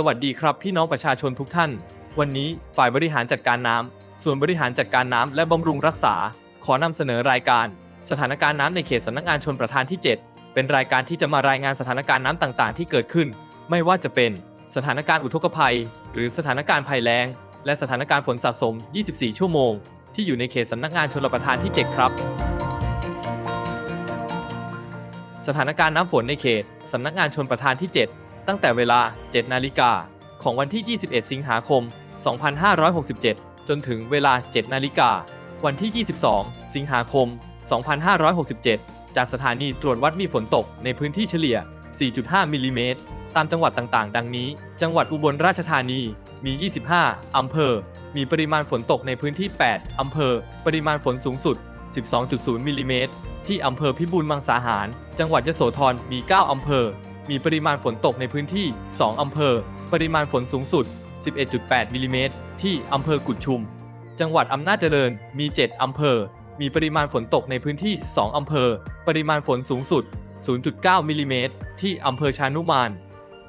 สวัสดีครับพี่น้องประชาชนทุกท่าน วันนี้ฝ่ายบริหารจัดการน้ำส่วนบริหารจัดการน้ำและบำรุงรักษา ขอนำเสนอรายการ สถานการณ์น้ำในเขตสำนักงานชนประทานที่ 7 เป็นรายการที่จะมารายงานสถานการณ์น้ำต่างๆ ที่เกิดขึ้น ไม่ว่าจะเป็น สถานการณ์อุทกภัย หรือสถานการณ์ภัยแล้ง และสถานการณ์ฝนสะสม 24 ชั่วโมง ที่อยู่ในเขตสำนักงานชลประทานที่ 7 ครับ สถานการณ์น้ำฝนในเขตสำนักงานชนประทานที่ 7 ตั้งแต่เวลา 7 นาฬิกาของวันที่ 21 สิงหาคม 2567 จนถึงเวลา 7 นาฬิกา วันที่ 22 สิงหาคม 2567 จากสถานีตรวจวัดมีฝนตกในพื้นที่เฉลี่ย 4.5 มิลลิเมตร ตามจังหวัดต่างๆ ดังนี้ จังหวัดอุบลราชธานีมี 25 อำเภอ มีปริมาณฝนตกในพื้นที่ 8 อำเภอ ปริมาณฝนสูงสุด 12.0 มิลลิเมตร ที่อำเภอพิบูลมังสาหาร จังหวัดยโสธร มี 9 อำเภอ มีปริมาณฝนตกในพื้นที่ 2 อำเภอ ปริมาณฝนสูงสุด 11.8 มิลลิเมตร ที่อำเภอกุดชุม จังหวัดอำนาจเจริญ มี 7 อำเภอ มีปริมาณฝนตกในพื้นที่ 2 อำเภอ ปริมาณฝนสูงสุด 0.9 มิลลิเมตร ที่อำเภอชานุมาน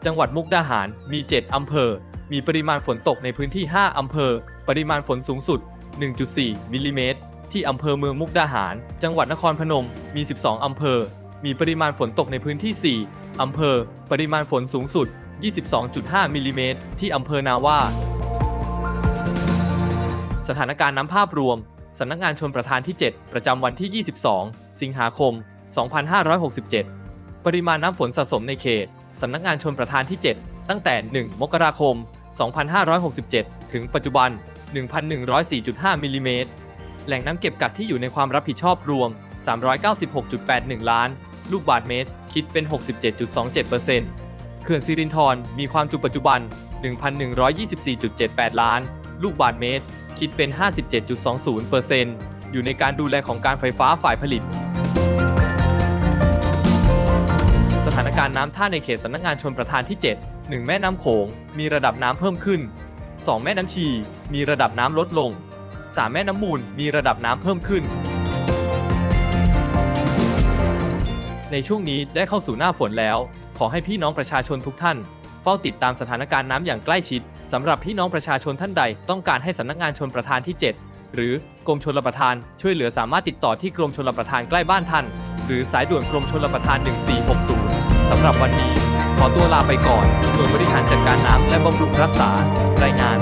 จังหวัดมุกดาหาร มี 7 อำเภอ มีปริมาณฝนตกในพื้นที่ 5 อำเภอ ปริมาณฝนสูงสุด 1.4 มิลลิเมตร ที่อำเภอเมืองมุกดาหาร จังหวัดนครพนม มี 12 อำเภอ มีปริมาณฝนตกในพื้นที่ 4 อำเภอ ปริมาณฝนสูงสุด 22.5 มิลลิเมตร ที่อำเภอนาว่า สถานการณ์น้ำภาพรวม สำนักงานชนประทานที่ 7 ประจำวันที่ 22 สิงหาคม 2567 ปริมาณน้ำฝนสะสมในเขต สำนักงานชนประทานที่ 7 ตั้งแต่ 1 มกราคม 2567 ถึงปัจจุบัน 1,104.5 มิลลิเมตร แหล่งน้ำเก็บกักที่อยู่ในความรับผิดชอบรวม 396.81 ล้าน ลูกบาศก์เมตร คิดเป็น 67.27%เขื่อนสิรินธรมีความจุปัจจุบัน 1,124.78 ล้าน ลูกบาศก์เมตร คิดเป็น 57.20%อยู่ในการดูแลของการไฟฟ้าฝ่ายผลิต สถานการณ์น้ำท่าในเขตสำนักงานชนประทานที่ 7 1 แม่น้ำโขง มีระดับน้ำเพิ่มขึ้น 2 แม่น้ำชี มีระดับน้ำลดลง 3 แม่น้ำมูล มีระดับน้ำเพิ่มขึ้น ในช่วงนี้ได้เข้าสู่หน้าฝนแล้ว ขอให้พี่น้องประชาชนทุกท่าน เฝ้าติดตามสถานการณ์น้ำอย่างใกล้ชิดสำหรับพี่น้องประชาชนท่านใด ต้องการให้สำนักงานชนประทานที่ 7 หรือกรมชลประทาน ช่วยเหลือสามารถติดต่อที่กรมชลประทานใกล้บ้านท่าน หรือสายด่วนกรมชลประทาน 1460สำหรับวันนี้ ขอตัวลาไปก่อนส่วนบริหารจัดการน้ำและบำรุงรักษารายงาน